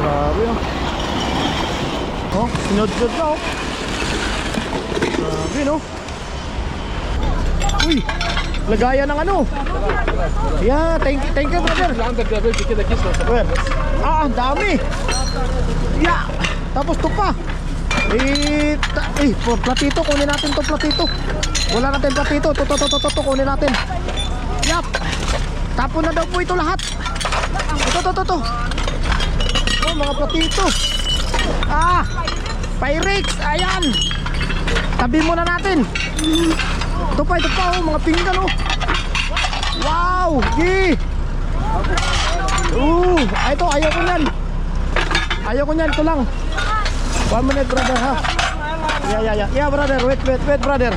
Grabe oh. Oh, sinod-sinod na oh. Grabe no. Uy, lagayan ng ano. Yeah, thank you, thank you brother. Where? Ah, ang dami. Yeah. Tapos to pa. Eh, eh, platito, kunin natin to platito. Wala natin platito. To, to, to, to, to, to, kunin natin. Yap. Tapon na daw po ito lahat. Ito, to, to, to. Oh, mga platito. Ah, Pyrex, ayan. Tabi muna natin. Ito pa, ito pa, oh, mga pinggan, oh. Wow, gi. Uh, ito, ayaw ko niyan. Ayaw ko niyan, ito lang. One minute, brother, ha? Yeah, yeah, yeah. Yeah, brother, wait, wait, wait, brother.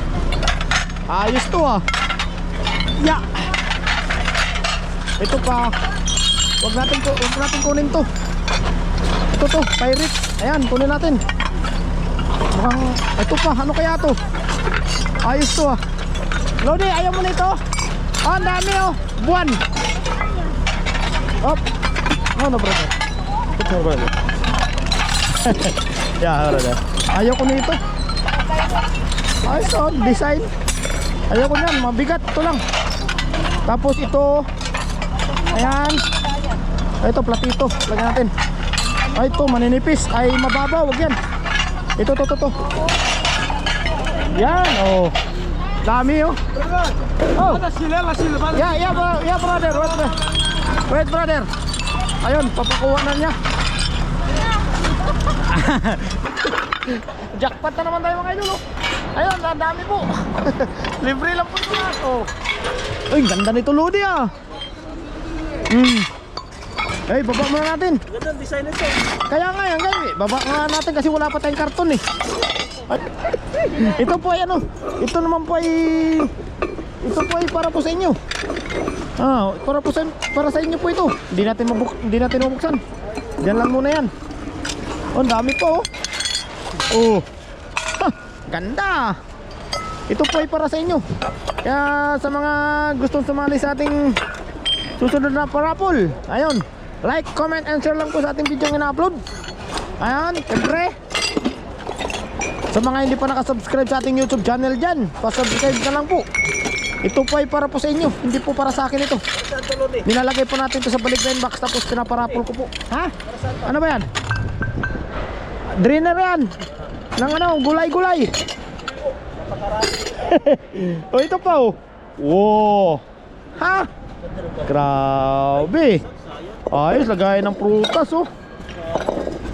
Ayos to, ah. Yeah. Ito pa. Wag natin ko, wag natin kunin to. Ito to, pirate. Ayan, kunin natin. Mukhang, ito pa, ano kaya to? Ayos to ah. Lodi, ayaw mo nito? Oh, ang dami oh. Buwan. Op. No, no, brother. Ito, brother. yeah, brother. Ayaw ko nito. Ayos oh, design. Ayaw ko niyan, mabigat. Ito lang. Tapos ito. Ayan. Ito, platito. Lagyan natin. Ay, ito, maninipis. Ay, mababaw. Wag yan. Ito, to, to, to. Yan, oh. Dami, oh. Oh. Yeah, yeah, bro, yeah, brother. Wait. Wait, brother. Ayun, papakuha na niya. Jackpot na naman tayo mga idol, oh. Ayun, ang dami po. Libre lang po ito oh. Uy, ganda nito, Lodi, ah. Hmm. Ay, baba muna natin. Ganda design nito. Kaya nga yan, guys. Baba nga natin kasi wala pa tayong karton eh. Ay, ito po ay ano, ito naman po ay ito po ay para po sa inyo. Ah, para po sa para sa inyo po ito. Hindi natin mabuk hindi natin mabuksan. Diyan lang muna yan. Oh, ang dami po. Oh. oh. Ha, ganda. Ito po ay para sa inyo. Kaya sa mga gustong sumali sa ating susunod na parapol. Ayun. Like, comment, and share lang po sa ating video na upload Ayan, siyempre. Sa mga hindi pa nakasubscribe sa ating YouTube channel dyan, pasubscribe na lang po. Ito po ay para po sa inyo, hindi po para sa akin ito. Nilalagay po natin ito sa balik line box tapos pinaparapol ko po. Ha? Ano ba yan? Drainer yan. Ng ano, gulay-gulay. oh, ito pa oh. Wow. Ha? Grabe. Ayos, lagay ng prutas oh.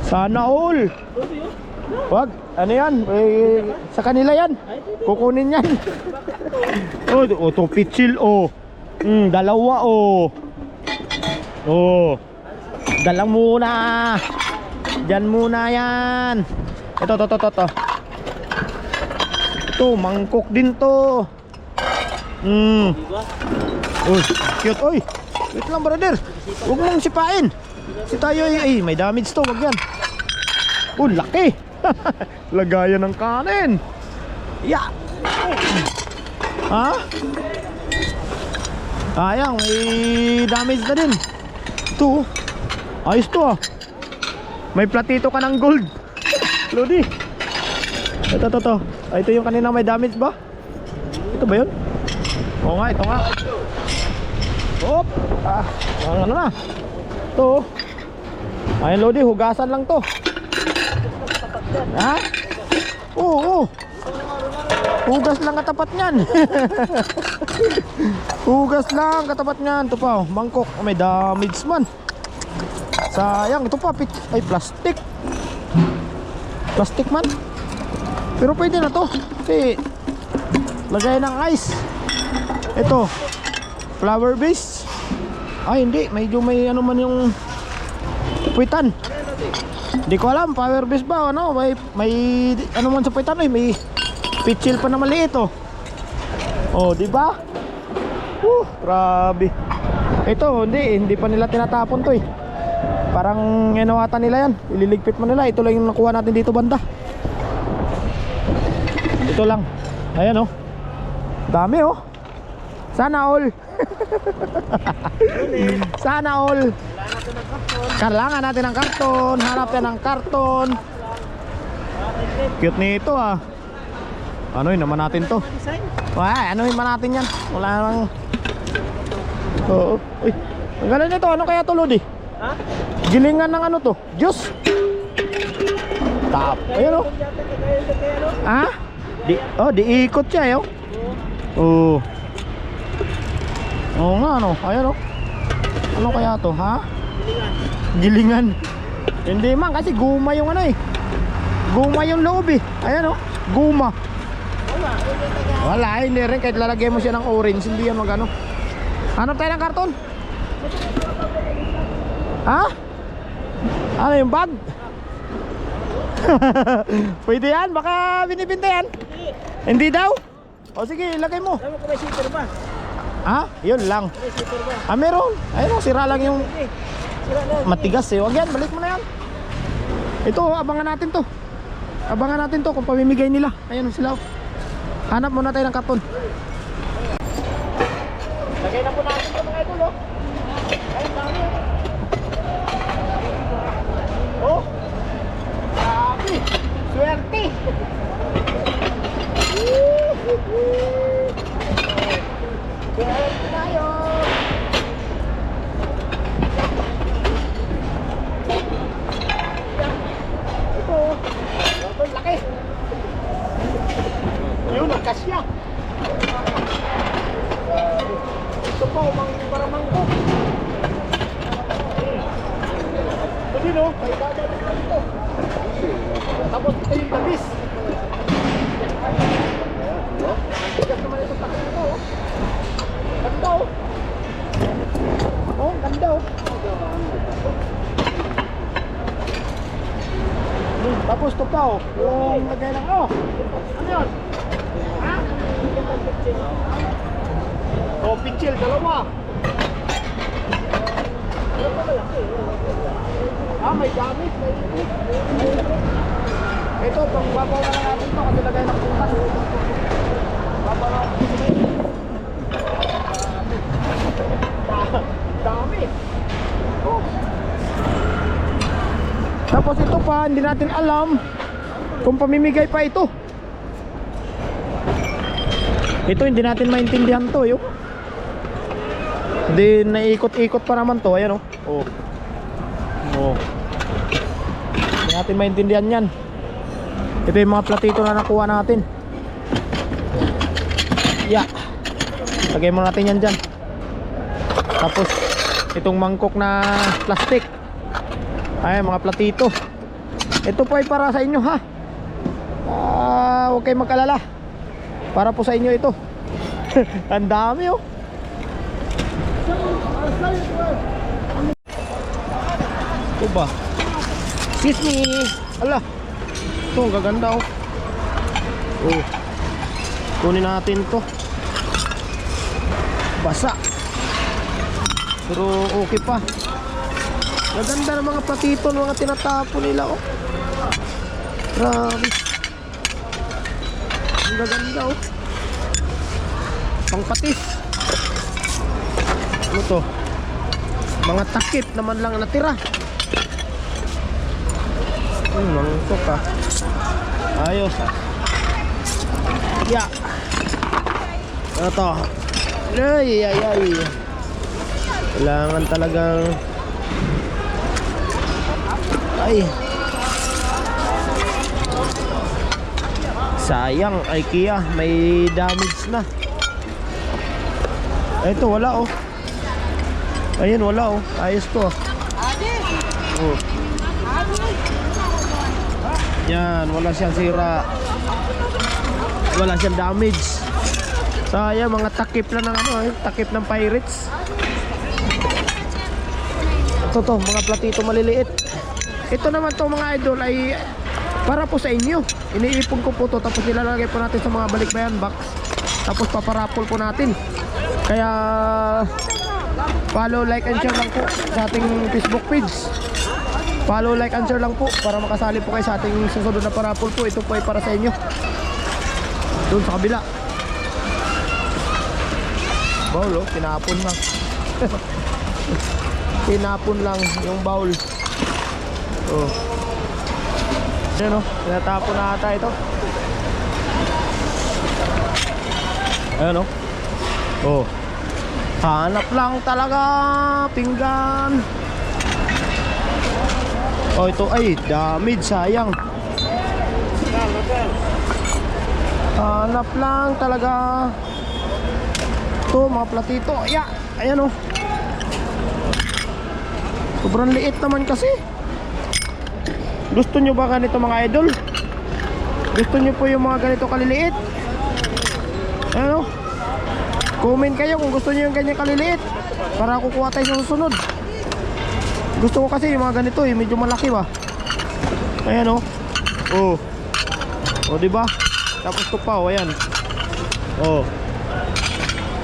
Sana all. Wag, ano yan? Eh, sa kanila yan. Kukunin yan. oh, oh, to pitchil oh. Mm, dalawa oh. Oh. Dalang muna. Diyan muna yan. Ito, to, to, to, to. Ito, mangkok din to. Hmm. Uy, cute. Uy, wait lang brother. Huwag mong sipain. Si tayo ay, ay, may damage to. Wag yan. Oh, laki. Lagayan ng kanin. Yeah. Ha? Ayang, may damage na din. Ito. oh. Ayos to ah. May platito ka ng gold. Lodi. Ito, ito, ito. Ito yung kanina may damage ba? Ito ba yun? Oo nga, ito nga. Op! Ah, ano na? Ito. oh. Ayun, Lodi, hugasan lang to. Ha? Oo, oo. Hugas lang katapat niyan. Hugas lang katapat niyan. Ito pa, oh, mangkok. Oh, may damage man. Sayang, ito pa, pit ay plastic. Plastic man. Pero pwede na to. Kasi lagay ng ice. Ito, flower base. Ay, hindi. Medyo may ano man yung puwitan. Hindi ko alam, power base ba ano, may may ano man sa puwitan eh, may pitchil pa na maliit oh. Oh, di ba? Uh, grabe. Ito, hindi, hindi pa nila tinatapon to eh. Parang inawatan nila yan. Ililigpit mo nila. Ito lang yung nakuha natin dito banda. Ito lang. Ayan oh. Dami oh. Sana all. Sana all. Kailangan natin ng karton. Hanap yan ng karton. Cute nito ah. Ano yun naman natin to? Wala, ano yun man natin yan? Wala nang... Oo. Uy, ang galing nito. Ano kaya to, Lodi? Ha? Gilingan ng ano to? Juice? Tap. Ayun oh. Ha? Di, oh, diikot siya eh, oh. Oo. Oo nga ano, ayan oh. Ano kaya to, ha? Gilingan. Hindi man kasi guma yung ano eh. Guma yung loob eh. Ayan oh, guma. Wala, hindi rin kahit lalagyan mo siya ng orange, hindi yan magano. Hanap tayo ng karton? Ha? Ano yung bag? Pwede yan, baka binibinta yan. Hindi daw? O sige, ilagay mo. Alam mo kung may sitter ba? Ha? Yun lang. Ah, meron. Ayun, oh, sira lang yung matigas eh. Wag yan, balik mo na yan. Ito, oh, abangan natin to. Abangan natin to kung pamimigay nila. Ayun oh, sila. Hanap muna tayo ng karton. Lagay na po natin ito mga idol, oh. Ayun, dami. Oh. Grabe. Swerte. Swerte tayo. Ito. Ito, laki. Yun, nagkasya. Ito po, mang, para mangkok. Ito din, oh. May dadalhin na dito. Tapos ito yung labis. Ang tigas naman itong takip ito, oh. Ganda, oh. Oh, ganda, oh. Hmm, Tapos ito. Yung lagay lang, oh. Ano yun? Ha? Oh, pichil, dalawa. Ah, may gamit, Ito, pang babaw na natin ito kasi lagay ng putas. Babaw na Dami. Oh. Tapos ito pa, hindi natin alam kung pamimigay pa ito. Ito hindi natin maintindihan to, yo. Hindi naiikot-ikot pa naman to, ayan oh. Oh. Oh. Hindi natin maintindihan 'yan. Ito yung mga platito na nakuha natin. Yeah. Lagay mo natin yan dyan. Tapos, itong mangkok na plastic. Ay, mga platito. Ito po ay para sa inyo ha. Ah, huwag kayong mag-alala. Para po sa inyo ito. Ang dami oh. Ito ba? Excuse me. Ala. Ito, ang gaganda oh. Oh. Kunin natin to. Basa. Pero okay pa. Maganda ng mga platito ng mga tinatapon nila oh. Grabe. Gaganda oh. Pangpatis. Ano to? Mga takip naman lang natira. Hmm, mangkok ah. Ayos ah. Ya. Ano to? Ay, ay, ay. Kailangan talagang ay sayang IKEA may damage na. Ito wala oh. Ayun wala oh. Ayos to oh. yan wala siyang sira. Wala siyang damage. Sayang mga takip lang ng ano eh, takip ng pirates. Ito to mga platito maliliit. Ito naman to mga idol ay para po sa inyo. Iniipon ko po to tapos nilalagay po natin sa mga balikbayan box. Tapos paparapol po natin. Kaya follow like and share lang po sa ating facebook page. Follow like and share lang po para makasali po kayo sa ating susunod na parapol po. Ito po ay para sa inyo. Doon sa kabila. Bawlo, tinapon lang. Tinapon lang yung bowl. Oh. Ayan o, tinatapon na ata ito. Ayan o. Oh. Hanap lang talaga, pinggan. Oh, ito ay damage, sayang. Hanap lang talaga. Ito, mga platito. Aya, ayan oh. Sobrang liit naman kasi. Gusto nyo ba ganito mga idol? Gusto nyo po yung mga ganito kaliliit? Ano? Comment kayo kung gusto nyo yung ganyan kaliliit Para kukuha tayo sa susunod. Gusto ko kasi yung mga ganito eh. Medyo malaki ba? Ayan oh. Oh. Oh diba Tapos to pa oh. Ayan. Oh.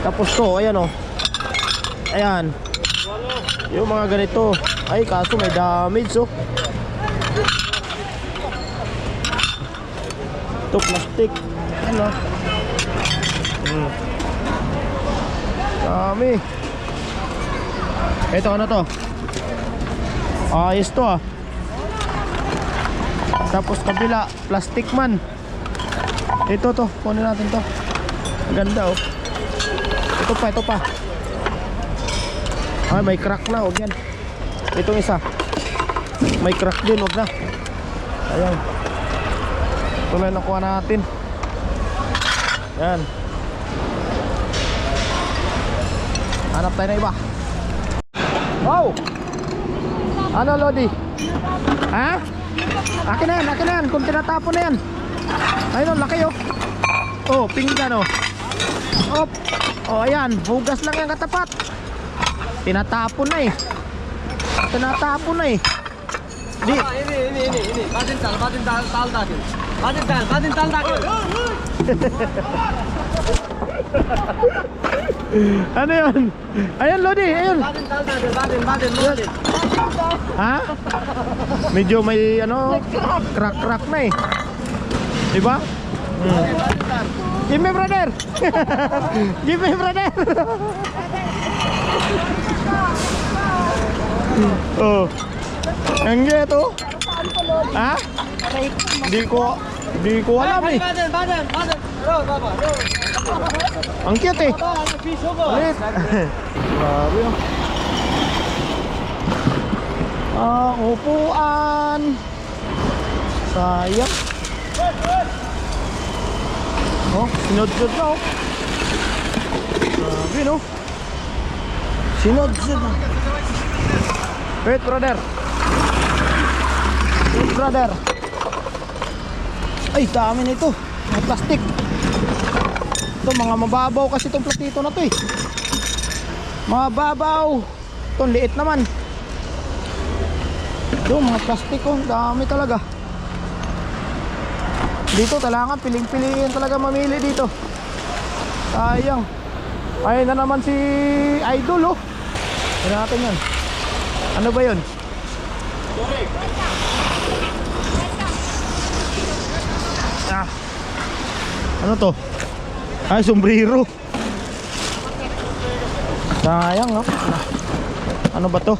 Tapos to ayan oh. Ayan. Yung mga ganito. Ay kaso may damage oh Ito plastic Ano? Hmm Dami. Ito ano to? Ayos to ah. Tapos kabila Plastic man. Ito to Kunin natin to. Ganda oh. Ito pa ito pa. Ay may crack na Huwag yan. Itong isa. May crack din Huwag na. Ayan Ito na yung nakuha natin. Yan. Hanap tayo na iba. Wow! Ano Lodi? Ha? Akin na yan, akin na yan. Kung tinatapon na yan. Ayun laki oh. Oh, pinggan oh. Op! Oh, ayan. Hugas lang yung katapat. Tinatapon na eh. Tinatapon na eh ini ini ini ini. Badin tal, badin tal, tal dakin. Badin tal, badin tal dakin. Ano yun? Ayun Lodi, ayun Badin tal dakin, badin, badin, badin. Ha? Medyo may ano Crack-crack na eh Diba? Hmm. Give me brother Give me brother Oh Ang ito Ha? Di ko Di ko alam eh. Ang cute eh. Ulit. Grabe oh. Ah, upuan. Sayang. Oh, sinod-sod na oh. Grabe no. Sinod-sod na. Wait, brother. Wait, brother. Ay, dami nito. May plastic. Ito mga mababaw kasi itong platito na to eh. Mababaw. Ito liit naman. Ito mga plastic oh, dami talaga. Dito talaga piling-piliin talaga mamili dito. Sayang. Ayun na naman si Idol oh. Tignan natin yan. Ano ba yun? Ah. Ano to? Ay, sombrero. Sayang, no? Ano ba to?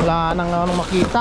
Wala nang ano makita.